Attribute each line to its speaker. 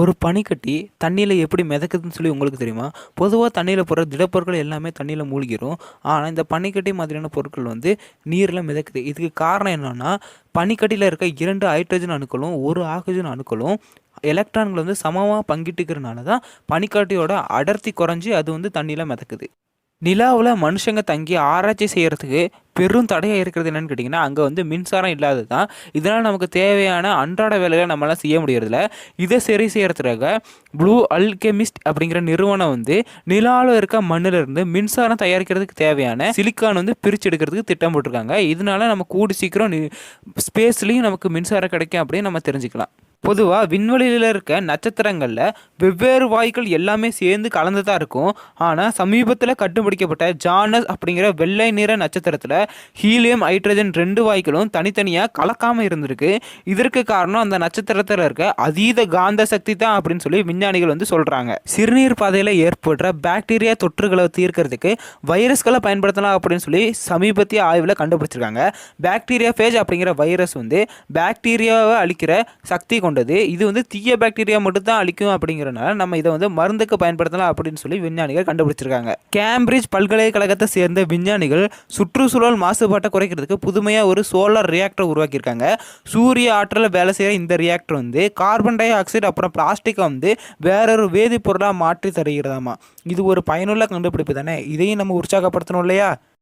Speaker 1: ஒரு பனிக்கட்டி தண்ணியில் எப்படி மிதக்குதுன்னு சொல்லி உங்களுக்கு தெரியுமா? பொதுவாக தண்ணியில் போடுற திடப்பொருட்கள் எல்லாமே தண்ணியில் மூழ்கிடும் ஆனால் இந்த பனிக்கட்டி மாதிரியான பொருட்கள் வந்து நீரில் மிதக்குது. இதுக்கு காரணம் என்னென்னா பனிக்கட்டியில் இருக்க இரண்டு ஹைட்ரஜன் அணுக்களும் ஒரு ஆக்சிஜன் அணுக்களும் எலக்ட்ரான்கள் வந்து சமமாக பங்கிட்டுக்கிறனால தான் பனிக்கட்டியோட அடர்த்தி குறைஞ்சி அது வந்து தண்ணியில் மிதக்குது. நிலாவில் மனுஷங்க தங்கி ஆராய்ச்சி செய்கிறதுக்கு பெரும் தடையாக இருக்கிறது என்னென்னு கேட்டிங்கன்னா அங்கே வந்து மின்சாரம் இல்லாதது தான் இதனால் நமக்கு தேவையான அன்றாட வேலைகளை நம்மளால் செய்ய முடியறதில்ல. இதை சரி செய்கிறதுக்காக ப்ளூ அல்கெமிஸ்ட் அப்படிங்கிற நிறுவனம் வந்து நிலாவில் இருக்க மண்ணிலிருந்து மின்சாரம் தயாரிக்கிறதுக்கு தேவையான சிலிக்கான் வந்து பிரித்து எடுக்கிறதுக்கு திட்டம் போட்டிருக்காங்க. இதனால் நம்ம கூடி சீக்கிரம் ஸ்பேஸ்லேயும் நமக்கு மின்சாரம் கிடைக்கும் அப்படின்னு நம்ம தெரிஞ்சுக்கலாம். பொதுவாக விண்வெளியில் இருக்க நட்சத்திரங்களில் வெவ்வேறு வாயுக்கள் எல்லாமே சேர்ந்து கலந்து தான் இருக்கும். ஆனால் சமீபத்தில் கண்டுபிடிக்கப்பட்ட ஜானஸ் அப்படிங்கிற வெள்ளை நிற நட்சத்திரத்தில் ஹீலியம் ஹைட்ரஜன் ரெண்டு வாயுக்களும் தனித்தனியாக கலக்காமல் இருந்திருக்கு. இதற்கு காரணம் அந்த நட்சத்திரத்தில் இருக்க அதீத காந்த சக்தி தான் அப்படின்னு சொல்லி விஞ்ஞானிகள் வந்து சொல்கிறாங்க சிறுநீர் பாதையில் ஏற்படுற பாக்டீரியா தொற்றுகளை தீர்க்கிறதுக்கு வைரஸ்களை பயன்படுத்தலாம் அப்படின்னு சொல்லி சமீபத்திய ஆய்வில் கண்டுபிடிச்சிருக்காங்க. பாக்டீரியா ஃபேஜ் அப்படிங்கிற வைரஸ் வந்து பாக்டீரியாவை அழிக்கிற சக்தி கொண்டு கொண்டது. இது வந்து தீய பாக்டீரியா மட்டும் தான் அழிக்கும் அப்படிங்கிறனால நம்ம இதை வந்து மருந்துக்கு பயன்படுத்தலாம் அப்படின்னு சொல்லி விஞ்ஞானிகள் கண்டுபிடிச்சிருக்காங்க. கேம்பிரிட்ஜ் பல்கலைக்கழகத்தை சேர்ந்த விஞ்ஞானிகள் சுற்றுச்சூழல் மாசுபாட்டை குறைக்கிறதுக்கு புதுமையாக ஒரு சோலார் ரியாக்டர் உருவாக்கியிருக்காங்க. சூரிய ஆற்றலில் வேலை செய்கிற இந்த ரியாக்டர் வந்து கார்பன் டை ஆக்சைடு அப்புறம் பிளாஸ்டிக்கை வந்து வேறொரு வேதிப்பொருளாக மாற்றி தருகிறதாமா? இது ஒரு பயனுள்ள கண்டுபிடிப்பு தானே? இதையும் நம்ம உற்சாகப்படுத்தணும் இல்லையா?